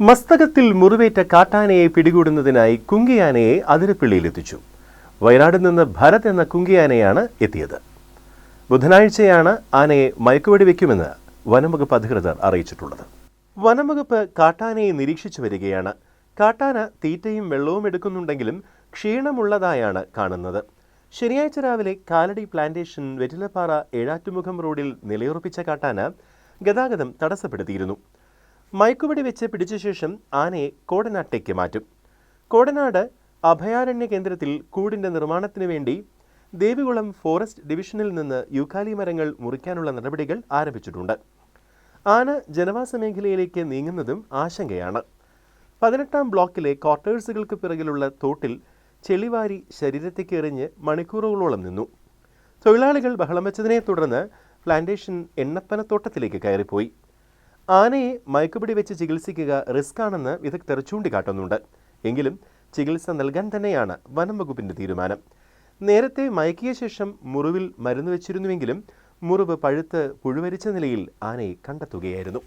മസ്തകത്തിൽ മുറിവേറ്റ കാട്ടാനയെ പിടികൂടുന്നതിനായി കുങ്കിയാനയെ അതിരപ്പിള്ളിയിലെത്തിച്ചു. വയനാട് നിന്ന് ഭരത് എന്ന കുങ്കിയാനയാണ് എത്തിയത്. ബുധനാഴ്ചയാണ് ആനയെ മയക്കുവെടി വയ്ക്കുമെന്ന് വനംവകുപ്പ് അധികൃതർ അറിയിച്ചിട്ടുള്ളത്. വനംവകുപ്പ് കാട്ടാനയെ നിരീക്ഷിച്ചു വരികയാണ്. കാട്ടാന തീറ്റയും വെള്ളവും എടുക്കുന്നുണ്ടെങ്കിലും ക്ഷീണമുള്ളതായാണ് കാണുന്നത്. ശനിയാഴ്ച രാവിലെ കാലടി പ്ലാന്റേഷൻ വെറ്റിലപ്പാറ ഏഴാറ്റുമുഖം റോഡിൽ നിലയുറപ്പിച്ച കാട്ടാന ഗതാഗതം തടസ്സപ്പെടുത്തിയിരുന്നു. മയക്കുപിടി വെച്ച് പിടിച്ച ശേഷം ആനയെ കോടനാട്ടേക്ക് മാറ്റും. കോടനാട് അഭയാരണ്യ കേന്ദ്രത്തിൽ കൂടിന്റെ നിർമ്മാണത്തിന് വേണ്ടി ദേവികുളം ഫോറസ്റ്റ് ഡിവിഷനിൽ നിന്ന് യൂക്കാലി മരങ്ങൾ മുറിക്കാനുള്ള നടപടികൾ ആരംഭിച്ചിട്ടുണ്ട്. ആന ജനവാസ മേഖലയിലേക്ക് നീങ്ങുന്നതും ആശങ്കയാണ്. പതിനെട്ടാം ബ്ലോക്കിലെ ക്വാർട്ടേഴ്സുകൾക്ക് പിറകിലുള്ള തോട്ടിൽ ചെളിവാരി ശരീരത്തേക്ക് എറിഞ്ഞ് മണിക്കൂറുകളോളം നിന്നു. തൊഴിലാളികൾ ബഹളം വെച്ചതിനെ തുടർന്ന് പ്ലാന്റേഷൻ എണ്ണപ്പനത്തോട്ടത്തിലേക്ക് കയറിപ്പോയി. ആനയെ മയക്കുപിടി വെച്ച് ചികിത്സിക്കുക റിസ്ക് ആണെന്ന് വിദഗ്ധർ ചൂണ്ടിക്കാട്ടുന്നുണ്ട്. എങ്കിലും ചികിത്സ നൽകാൻ തന്നെയാണ് വനം വകുപ്പിന്റെ തീരുമാനം. നേരത്തെ മയക്കിയ ശേഷം മുറിവിൽ മരുന്ന് വെച്ചിരുന്നുവെങ്കിലും മുറിവ് പഴുത്ത് പുഴുവരിച്ച നിലയിൽ ആനയെ കണ്ടെത്തുകയായിരുന്നു.